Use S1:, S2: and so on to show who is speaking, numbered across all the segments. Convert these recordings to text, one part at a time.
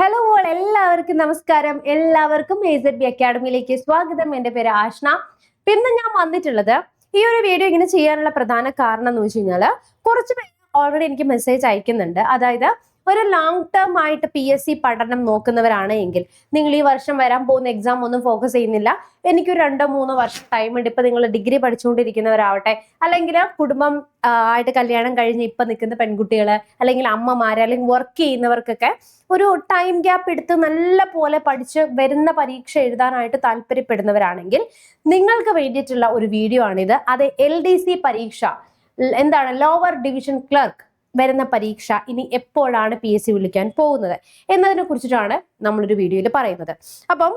S1: Hello all എല്ലാവർക്കും നമസ്കാരം. എല്ലാവർക്കും എ സെഡ് ബി അക്കാഡമിയിലേക്ക് സ്വാഗതം. എന്റെ പേര് ആഷ്ന. പിന്നെ ഞാൻ വന്നിട്ടുള്ളത് ഈ ഒരു വീഡിയോ ഇങ്ങനെ ചെയ്യാനുള്ള പ്രധാന കാരണം എന്ന് വെച്ച് കഴിഞ്ഞാൽ കുറച്ച് പേര് ഓൾറെഡി എനിക്ക് മെസ്സേജ് അയക്കുന്നുണ്ട്. അതായത് ഒരു ലോങ് ടേം ആയിട്ട് പി എസ് സി പഠനം നോക്കുന്നവരാണ് എങ്കിൽ നിങ്ങൾ ഈ വർഷം വരാൻ പോകുന്ന എക്സാം ഒന്നും ഫോക്കസ് ചെയ്യുന്നില്ല. എനിക്കൊരു രണ്ടോ മൂന്നോ വർഷം ടൈം ഉണ്ട്. ഇപ്പൊ നിങ്ങൾ ഡിഗ്രി പഠിച്ചുകൊണ്ടിരിക്കുന്നവരാവട്ടെ. അല്ലെങ്കിൽ കുടുംബം ആയിട്ട് കല്യാണം കഴിഞ്ഞ് ഇപ്പൊ നിൽക്കുന്ന പെൺകുട്ടികൾ അല്ലെങ്കിൽ അമ്മമാര് അല്ലെങ്കിൽ വർക്ക് ചെയ്യുന്നവർക്കൊക്കെ ഒരു ടൈം ഗ്യാപ്പ് എടുത്ത് നല്ല പോലെ പഠിച്ച് വരുന്ന പരീക്ഷ എഴുതാനായിട്ട് താല്പര്യപ്പെടുന്നവരാണെങ്കിൽ നിങ്ങൾക്ക് വേണ്ടിയിട്ടുള്ള ഒരു വീഡിയോ ആണിത്. അത് എൽ ഡി സി പരീക്ഷ. എന്താണ്? ലോവർ ഡിവിഷൻ ക്ലർക്ക് വരുന്ന പരീക്ഷ ഇനി എപ്പോഴാണ് പി എസ് സി വിളിക്കാൻ പോകുന്നത്? എന്നതിനെ കുറിച്ചിട്ടാണ് നമ്മളൊരു വീഡിയോയിൽ പറയുന്നത്. അപ്പം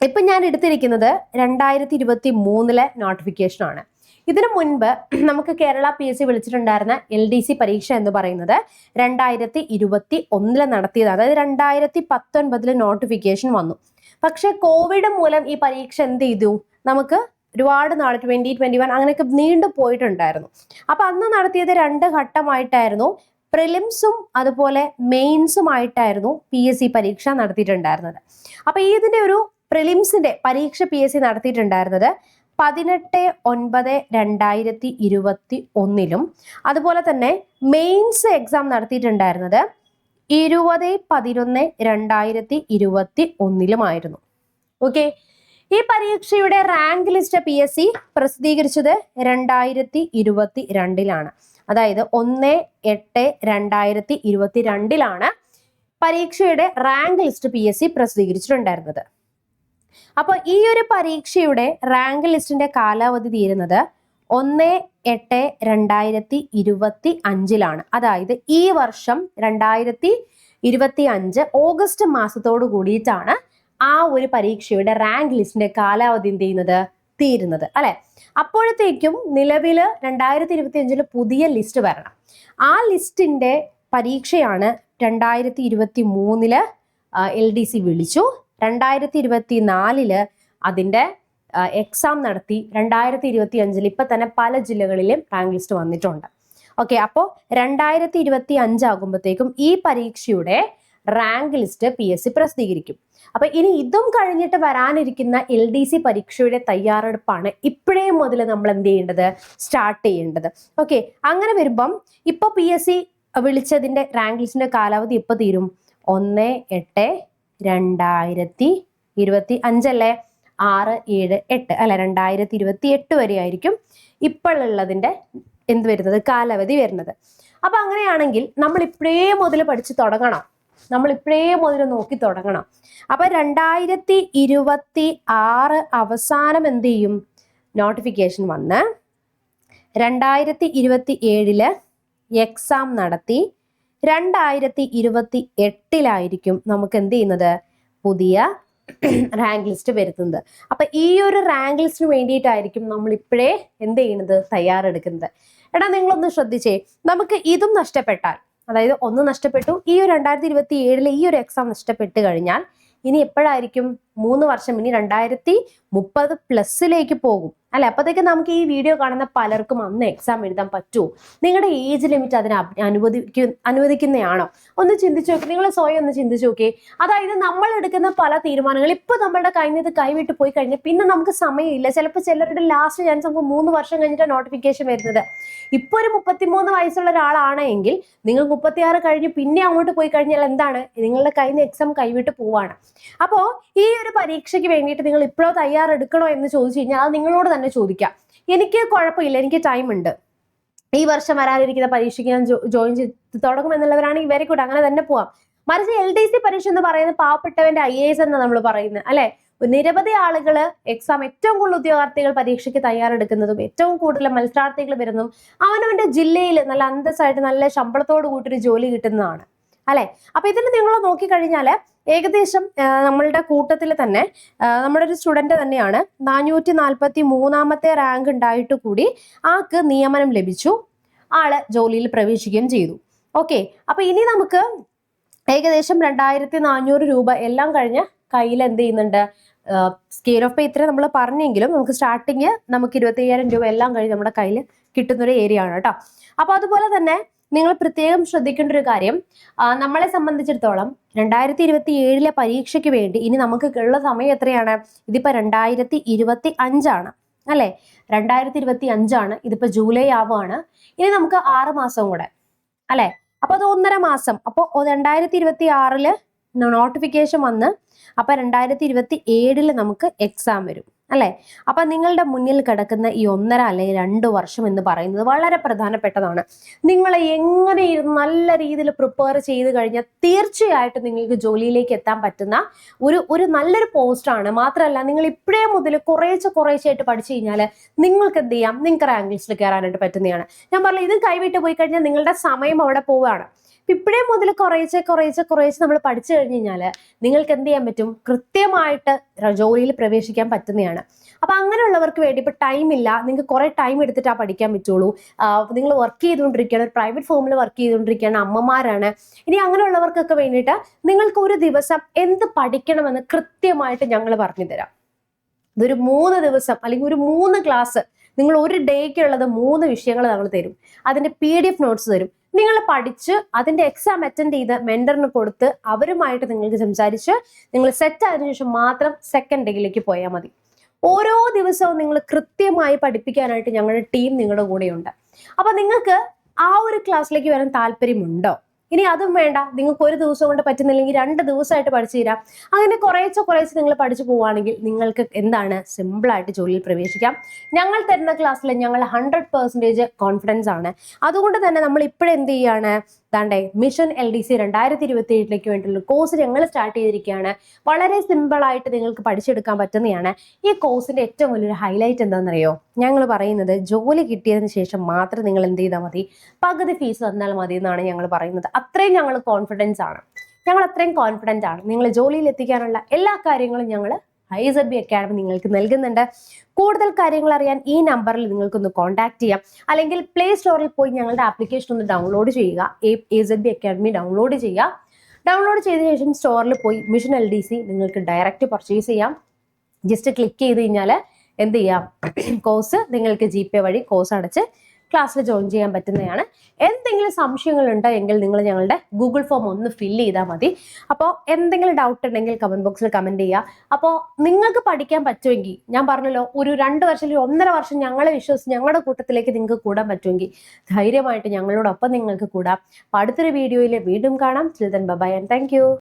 S1: ഇപ്പം ഞാൻ എടുത്തിരിക്കുന്നത് രണ്ടായിരത്തി ഇരുപത്തി മൂന്നിലെ നോട്ടിഫിക്കേഷൻ ആണ്. ഇതിനു മുൻപ് നമുക്ക് കേരള പി എസ് സി വിളിച്ചിട്ടുണ്ടായിരുന്ന എൽ ഡി സി പരീക്ഷ എന്ന് പറയുന്നത് രണ്ടായിരത്തി ഇരുപത്തി ഒന്നിൽ നടത്തിയതാണ്. അതായത് രണ്ടായിരത്തി പത്തൊൻപതിൽ നോട്ടിഫിക്കേഷൻ വന്നു. പക്ഷേ കോവിഡ് മൂലം ഈ പരീക്ഷ എന്ത് ചെയ്തു? നമുക്ക് ഒരുപാട് നാൾ ട്വന്റി ട്വന്റി വൺ അങ്ങനെയൊക്കെ നീണ്ടു പോയിട്ടുണ്ടായിരുന്നു. അപ്പൊ അന്ന് നടത്തിയത് രണ്ട് ഘട്ടമായിട്ടായിരുന്നു. പ്രിലിംസും അതുപോലെ മെയിൻസും ആയിട്ടായിരുന്നു പി എസ് സി പരീക്ഷ നടത്തിയിട്ടുണ്ടായിരുന്നത്. അപ്പൊ ഈ ഒരു പ്രിലിംസിന്റെ പരീക്ഷ പി എസ് സി നടത്തിയിട്ടുണ്ടായിരുന്നത് പതിനെട്ട് ഒൻപത് രണ്ടായിരത്തി ഇരുപത്തി ഒന്നിലും. അതുപോലെ തന്നെ മെയിൻസ് എക്സാം നടത്തിയിട്ടുണ്ടായിരുന്നത് ഇരുപത് പതിനൊന്ന് രണ്ടായിരത്തി ഇരുപത്തി ഒന്നിലുമായിരുന്നു. ഓക്കെ ഈ പരീക്ഷയുടെ rank list P S C പ്രസിദ്ധീകരിച്ചത് രണ്ടായിരത്തി ഇരുപത്തി രണ്ടിലാണ് അതായത് ഒന്ന് എട്ട് രണ്ടായിരത്തി ഇരുപത്തി രണ്ടിലാണ് പരീക്ഷയുടെ rank list P S C പ്രസിദ്ധീകരിച്ചിട്ടുണ്ടായിരുന്നത്. അപ്പൊ ഈ ഒരു പരീക്ഷയുടെ റാങ്ക് ലിസ്റ്റിന്റെ കാലാവധി തീരുന്നത് ഒന്ന് എട്ട് രണ്ടായിരത്തി ഇരുപത്തി അഞ്ചിലാണ് അതായത് ഈ വർഷം രണ്ടായിരത്തി ഇരുപത്തി അഞ്ച് ഓഗസ്റ്റ് മാസത്തോടു കൂടിയിട്ടാണ് ആ ഒരു പരീക്ഷയുടെ റാങ്ക് ലിസ്റ്റിന്റെ കാലാവധി എന്ത് ചെയ്യുന്നത്? തീരുന്നത് അല്ലെ? അപ്പോഴത്തേക്കും നിലവിൽ രണ്ടായിരത്തി ഇരുപത്തി അഞ്ചിൽ പുതിയ ലിസ്റ്റ് വരണം. ആ ലിസ്റ്റിന്റെ പരീക്ഷയാണ് രണ്ടായിരത്തി ഇരുപത്തി മൂന്നിൽ എൽ ഡി സി വിളിച്ചു. രണ്ടായിരത്തി ഇരുപത്തി നാലിൽ അതിന്റെ എക്സാം നടത്തി. രണ്ടായിരത്തി ഇരുപത്തി അഞ്ചിൽ ഇപ്പൊ തന്നെ പല ജില്ലകളിലും റാങ്ക് ലിസ്റ്റ് വന്നിട്ടുണ്ട്. ഓക്കെ അപ്പോൾ രണ്ടായിരത്തി ഇരുപത്തി അഞ്ചാകുമ്പോഴത്തേക്കും ഈ പരീക്ഷയുടെ rank list P S C പ്രസിദ്ധീകരിക്കും. അപ്പൊ ഇനി ഇതും കഴിഞ്ഞിട്ട് വരാനിരിക്കുന്ന എൽ ഡി സി പരീക്ഷയുടെ തയ്യാറെടുപ്പാണ് ഇപ്പോഴേ മുതൽ നമ്മൾ എന്ത് ചെയ്യേണ്ടത്? സ്റ്റാർട്ട് ചെയ്യേണ്ടത്. ഓക്കെ അങ്ങനെ വരുമ്പം ഇപ്പൊ പി എസ് സി വിളിച്ചതിന്റെ റാങ്ക് ലിസ്റ്റിന്റെ കാലാവധി ഇപ്പൊ തീരും? ഒന്ന് എട്ട് രണ്ടായിരത്തി ഇരുപത്തി അഞ്ചല്ലേ ആറ് ഏഴ് എട്ട് അല്ല രണ്ടായിരത്തി ഇരുപത്തി എട്ട് വരെ ആയിരിക്കും ഇപ്പോഴുള്ളതിന്റെ എന്ത് വരുന്നത്? കാലാവധി വരുന്നത്. അപ്പൊ അങ്ങനെയാണെങ്കിൽ നമ്മൾ ഇപ്പോഴേ മുതൽ പഠിച്ചു തുടങ്ങണം. നമ്മൾ ഇപ്പോഴേ മുതൽ നോക്കി തുടങ്ങണം. അപ്പൊ രണ്ടായിരത്തി ഇരുപത്തി ആറ് അവസാനം എന്ത് ചെയ്യും? നോട്ടിഫിക്കേഷൻ വന്ന്. രണ്ടായിരത്തി ഇരുപത്തി ഏഴിൽ എക്സാം നടത്തി. രണ്ടായിരത്തി ഇരുപത്തി എട്ടിലായിരിക്കും നമുക്ക് എന്ത് ചെയ്യുന്നത്? പുതിയ റാങ്ക് ലിസ്റ്റ് വരുത്തുന്നത്. അപ്പൊ ഈ ഒരു റാങ്ക് ലിസ്റ്റിന് വേണ്ടിയിട്ടായിരിക്കും നമ്മൾ ഇപ്പോഴേ എന്ത് ചെയ്യുന്നത്? തയ്യാറെടുക്കുന്നത്. എടാ നിങ്ങളൊന്ന് ശ്രദ്ധിച്ചേ. നമുക്ക് ഇതും നഷ്ടപ്പെട്ടാൽ അതായത് ഒന്ന് നഷ്ടപ്പെട്ടു. ഈ ഒരു രണ്ടായിരത്തി ഇരുപത്തി ഏഴിലെ ഈ ഒരു എക്സാം നഷ്ടപ്പെട്ട് കഴിഞ്ഞാൽ ഇനി എപ്പോഴായിരിക്കും? മൂന്ന് വർഷം ഇനി രണ്ടായിരത്തി മുപ്പത് പ്ലസ്സിലേക്ക് പോകും. അല്ലെ? അപ്പോഴത്തേക്ക് നമുക്ക് ഈ വീഡിയോ കാണുന്ന പലർക്കും അന്ന് എക്സാം എഴുതാൻ പറ്റുമോ നിങ്ങളുടെ ഏജ് ലിമിറ്റ് അതിനെ അനുവദിക്കു അനുവദിക്കുന്നതാണോ ഒന്ന് ചിന്തിച്ചു നോക്കി. നിങ്ങൾ സ്വയം ഒന്ന് ചിന്തിച്ചു നോക്കി അതായത് നമ്മൾ എടുക്കുന്ന പല തീരുമാനങ്ങൾ ഇപ്പൊ നമ്മളുടെ കയ്യിൽ നിന്ന് കൈവിട്ട് പോയി കഴിഞ്ഞാൽ പിന്നെ നമുക്ക് സമയമില്ല. ചിലപ്പോൾ ചിലരുടെ ലാസ്റ്റ് ചാൻസ് നമുക്ക് മൂന്ന് വർഷം കഴിഞ്ഞിട്ട് നോട്ടിഫിക്കേഷൻ വരുന്നത്. ഇപ്പൊ ഒരു മുപ്പത്തിമൂന്ന് വയസ്സുള്ള ഒരാളാണെങ്കിൽ നിങ്ങൾ മുപ്പത്തിയാറ് കഴിഞ്ഞ് പിന്നെ അങ്ങോട്ട് പോയി കഴിഞ്ഞാൽ എന്താണ്? നിങ്ങളുടെ കയ്യിൽ നിന്ന് എക്സാം കൈവിട്ട് പോവാണ്. അപ്പോൾ ഈ ഒരു പരീക്ഷയ്ക്ക് വേണ്ടിയിട്ട് നിങ്ങൾ ഇപ്പോഴോ തയ്യാറെടുക്കണോ എന്ന് ചോദിച്ചു കഴിഞ്ഞാൽ അത് നിങ്ങളോട് തന്നെ ചോദിക്കാം. എനിക്ക് കുഴപ്പമില്ല എനിക്ക് ടൈം ഉണ്ട്. ഈ വർഷം വരാനിരിക്കുന്ന പരീക്ഷയ്ക്ക് ഞാൻ ജോയിൻ ചെയ്ത് തുടങ്ങുമെന്നുള്ളവരാണെങ്കിൽ വെരി ഗുഡ് അങ്ങനെ തന്നെ പോവാം. മറിച്ച് എൽ ഡി സി പരീക്ഷ എന്ന് പറയുന്നത് പാവപ്പെട്ടവന്റെ ഐ എ എസ് എന്ന് നമ്മൾ പറയുന്നത് അല്ലെ? നിരവധി ആളുകൾ എക്സാം ഏറ്റവും കൂടുതൽ ഉദ്യോഗാർത്ഥികൾ പരീക്ഷയ്ക്ക് തയ്യാറെടുക്കുന്നതും ഏറ്റവും കൂടുതൽ മത്സരാർത്ഥികൾ വരുന്നതും അവനവന്റെ ജില്ലയിൽ നല്ല അന്തസ്സായിട്ട് നല്ല ശമ്പളത്തോട് ഒരു ജോലി കിട്ടുന്നതാണ്. അല്ലെ? അപ്പൊ ഇതിൽ നിങ്ങൾ നോക്കിക്കഴിഞ്ഞാൽ ഏകദേശം നമ്മളുടെ കൂട്ടത്തിൽ തന്നെ നമ്മുടെ ഒരു സ്റ്റുഡന്റ് തന്നെയാണ് നാനൂറ്റി നാൽപ്പത്തി മൂന്നാമത്തെ റാങ്ക് ഉണ്ടായിട്ട് കൂടി ആൾക്ക് നിയമനം ലഭിച്ചു. ആൾ ജോലിയിൽ പ്രവേശിക്കുകയും ചെയ്തു. ഓക്കെ. അപ്പൊ ഇനി നമുക്ക് ഏകദേശം രണ്ടായിരത്തി നാനൂറ് രൂപ എല്ലാം കഴിഞ്ഞ് കയ്യിൽ എന്ത് ചെയ്യുന്നുണ്ട്? സ്കെയിൽ ഓഫ് പേ ഇത്ര നമ്മൾ പറഞ്ഞെങ്കിലും നമുക്ക് സ്റ്റാർട്ടിങ് നമുക്ക് ഇരുപത്തി രൂപ എല്ലാം കഴിഞ്ഞ് നമ്മുടെ കയ്യിൽ കിട്ടുന്നൊരു ഏരിയ ആണ് കേട്ടോ. അപ്പൊ അതുപോലെ തന്നെ നിങ്ങൾ പ്രത്യേകം ശ്രദ്ധിക്കേണ്ട ഒരു കാര്യം നമ്മളെ സംബന്ധിച്ചിടത്തോളം രണ്ടായിരത്തി ഇരുപത്തി ഏഴിലെ പരീക്ഷയ്ക്ക് വേണ്ടി ഇനി നമുക്ക് ഉള്ള സമയം എത്രയാണ്? ഇതിപ്പോ രണ്ടായിരത്തി ഇരുപത്തി അഞ്ചാണ് അല്ലെ? രണ്ടായിരത്തി ഇരുപത്തി അഞ്ചാണ് ഇതിപ്പോ ജൂലൈ ആവുകയാണ് ഇനി നമുക്ക് ആറ് മാസം കൂടെ അല്ലെ? അപ്പൊ അത് ഒന്നര മാസം. അപ്പോൾ രണ്ടായിരത്തി ഇരുപത്തി ആറിൽ നോട്ടിഫിക്കേഷൻ വന്ന് അപ്പൊ രണ്ടായിരത്തി ഇരുപത്തി ഏഴിൽ നമുക്ക് എക്സാം വരും. അല്ലെ? അപ്പൊ നിങ്ങളുടെ മുന്നിൽ കിടക്കുന്ന ഈ ഒന്നര അല്ലെങ്കിൽ രണ്ട് വർഷം എന്ന് പറയുന്നത് വളരെ പ്രധാനപ്പെട്ടതാണ്. നിങ്ങളെ എങ്ങനെ നല്ല രീതിയിൽ പ്രിപ്പയർ ചെയ്ത് കഴിഞ്ഞാൽ തീർച്ചയായിട്ടും നിങ്ങൾക്ക് ജോലിയിലേക്ക് എത്താൻ പറ്റുന്ന ഒരു ഒരു നല്ലൊരു പോസ്റ്റാണ് മാത്രമല്ല നിങ്ങൾ ഇപ്പോഴേ മുതൽ കുറേശ്ശെ കുറേശ്ശായിട്ട് പഠിച്ചു കഴിഞ്ഞാൽ നിങ്ങൾക്ക് എന്ത് ചെയ്യാം? നിങ്ങൾക്ക് റാങ്ക് ലിസ്റ്റിൽ കയറാനായിട്ട് പറ്റുന്നതാണ്. ഞാൻ പറഞ്ഞു ഇത് കൈവിട്ട് പോയി കഴിഞ്ഞാൽ നിങ്ങളുടെ സമയം അവിടെ പോവുകയാണ്. ഇപ്പോഴേ മുതൽ കുറേശ്ശെ കുറേശ്ശെ കുറേശ്ശെ നമ്മൾ പഠിച്ചു കഴിഞ്ഞ് കഴിഞ്ഞാൽ നിങ്ങൾക്ക് എന്ത് ചെയ്യാൻ പറ്റും? കൃത്യമായിട്ട് ജോലിയിൽ പ്രവേശിക്കാൻ പറ്റുന്നതാണ് അപ്പൊ അങ്ങനെയുള്ളവർക്ക് വേണ്ടി ഇപ്പൊ ടൈം ഇല്ല. നിങ്ങൾക്ക് കുറെ ടൈം എടുത്തിട്ടാ പഠിക്കാൻ പറ്റുള്ളൂ. നിങ്ങൾ വർക്ക് ചെയ്തുകൊണ്ടിരിക്കുകയാണ് ഒരു പ്രൈവറ്റ് ഫോമിൽ വർക്ക് ചെയ്തുകൊണ്ടിരിക്കുകയാണ് അമ്മമാരാണ്. ഇനി അങ്ങനെയുള്ളവർക്കൊക്കെ വേണ്ടിയിട്ട് നിങ്ങൾക്ക് ഒരു ദിവസം എന്ത് പഠിക്കണമെന്ന് കൃത്യമായിട്ട് ഞങ്ങൾ പറഞ്ഞു തരാം ഇതൊരു മൂന്ന് ദിവസം അല്ലെങ്കിൽ ഒരു മൂന്ന് ക്ലാസ് നിങ്ങൾ ഒരു ഡേക്കുള്ളത് മൂന്ന് വിഷയങ്ങൾ നമ്മൾ തരും. അതിന്റെ പി ഡി എഫ് നോട്ട്സ് തരും. നിങ്ങൾ പഠിച്ച് അതിന്റെ എക്സാം അറ്റൻഡ് ചെയ്ത് മെന്ററിന് കൊടുത്ത് അവരുമായിട്ട് നിങ്ങൾക്ക് സംസാരിച്ച് നിങ്ങൾ സെറ്റ് ആയതിനു ശേഷം മാത്രം സെക്കൻഡ് ഡേയിലേക്ക് പോയാൽ മതി. ഓരോ ദിവസവും നിങ്ങൾ കൃത്യമായി പഠിപ്പിക്കാനായിട്ട് ഞങ്ങളുടെ ടീം നിങ്ങളുടെ കൂടെയുണ്ട്. അപ്പൊ നിങ്ങൾക്ക് ആ ഒരു ക്ലാസ്സിലേക്ക് വരാൻ താല്പര്യമുണ്ടോ? ഇനി അതും വേണ്ട. നിങ്ങൾക്ക് ഒരു ദിവസം കൊണ്ട് പറ്റുന്നില്ലെങ്കിൽ രണ്ട് ദിവസമായിട്ട് പഠിച്ചു തരാം. അങ്ങനെ കുറേച്ചോ കുറേശ്ശെ നിങ്ങൾ പഠിച്ചു പോവുകയാണെങ്കിൽ നിങ്ങൾക്ക് എന്താണ്? സിമ്പിളായിട്ട് ജോലിയിൽ പ്രവേശിക്കാം. ഞങ്ങൾ തരുന്ന ക്ലാസ്സിൽ ഞങ്ങൾ ഹൺഡ്രഡ് പെർസെന്റേജ് കോൺഫിഡൻസ് ആണ്. അതുകൊണ്ട് തന്നെ നമ്മൾ ഇപ്പോഴെന്ത് ചെയ്യാണ്? താണ്ടേ മിഷൻ എൽ ഡി സി രണ്ടായിരത്തി ഇരുപത്തി ഏഴിലേക്ക് വേണ്ടിയുള്ള കോഴ്സ് ഞങ്ങൾ സ്റ്റാർട്ട് ചെയ്തിരിക്കുകയാണ് വളരെ സിമ്പിളായിട്ട് നിങ്ങൾക്ക് പഠിച്ചെടുക്കാൻ പറ്റുന്നതാണ്. ഈ കോഴ്സിന്റെ ഏറ്റവും വലിയൊരു ഹൈലൈറ്റ് എന്താണെന്നറിയോ? ഞങ്ങൾ പറയുന്നത് ജോലി കിട്ടിയതിന് ശേഷം മാത്രം നിങ്ങൾ എന്ത് ചെയ്താൽ മതി. പകുതി ഫീസ് തന്നാൽ മതി എന്നാണ് ഞങ്ങൾ പറയുന്നത്. അത്രയും ഞങ്ങൾ കോൺഫിഡൻസ് ആണ്. ഞങ്ങൾ അത്രയും കോൺഫിഡന്റ് ആണ്. നിങ്ങൾ ജോലിയിൽ എത്തിക്കാനുള്ള എല്ലാ കാര്യങ്ങളും ഞങ്ങൾ ഐസഡ് ബി അക്കാഡമി നിങ്ങൾക്ക് നൽകുന്നുണ്ട്. കൂടുതൽ കാര്യങ്ങൾ അറിയാൻ ഈ നമ്പറിൽ നിങ്ങൾക്കൊന്ന് കോൺടാക്ട് ചെയ്യാം. അല്ലെങ്കിൽ പ്ലേ സ്റ്റോറിൽ പോയി ഞങ്ങളുടെ ആപ്ലിക്കേഷൻ ഒന്ന് ഡൗൺലോഡ് ചെയ്യുക. A Z B academy download ചെയ്യുക. ഡൗൺലോഡ് ചെയ്ത ശേഷം സ്റ്റോറിൽ പോയി മിഷൻ എൽ ഡി സി നിങ്ങൾക്ക് ഡയറക്റ്റ് പർച്ചേസ് ചെയ്യാം. ജസ്റ്റ് ക്ലിക്ക് ചെയ്ത് കഴിഞ്ഞാൽ എന്ത് ചെയ്യാം? കോഴ്സ് നിങ്ങൾക്ക് ജി പേ വഴി കോഴ്സ് അടച്ച് ക്ലാസ്സിൽ ജോയിൻ ചെയ്യാൻ പറ്റുന്നതാണ്. എന്തെങ്കിലും സംശയങ്ങൾ എങ്കിൽ നിങ്ങൾ ഞങ്ങളുടെ ഗൂഗിൾ ഫോം ഒന്ന് ഫില്ല് ചെയ്താൽ മതി. അപ്പോൾ എന്തെങ്കിലും ഡൗട്ട് ഉണ്ടെങ്കിൽ കമന്റ് ബോക്സിൽ കമന്റ് ചെയ്യുക അപ്പോൾ നിങ്ങൾക്ക് പഠിക്കാൻ പറ്റുമെങ്കിൽ ഞാൻ പറഞ്ഞല്ലോ ഒരു രണ്ട് വർഷം ഒന്നര വർഷം ഞങ്ങളെ വിശ്വസിച്ച് ഞങ്ങളുടെ കൂട്ടത്തിലേക്ക് നിങ്ങൾക്ക് കൂടാൻ പറ്റുമെങ്കിൽ ധൈര്യമായിട്ട് ഞങ്ങളോടൊപ്പം നിങ്ങൾക്ക് കൂടാം. അടുത്തൊരു വീഡിയോയിൽ വീണ്ടും കാണാം. Children by and thank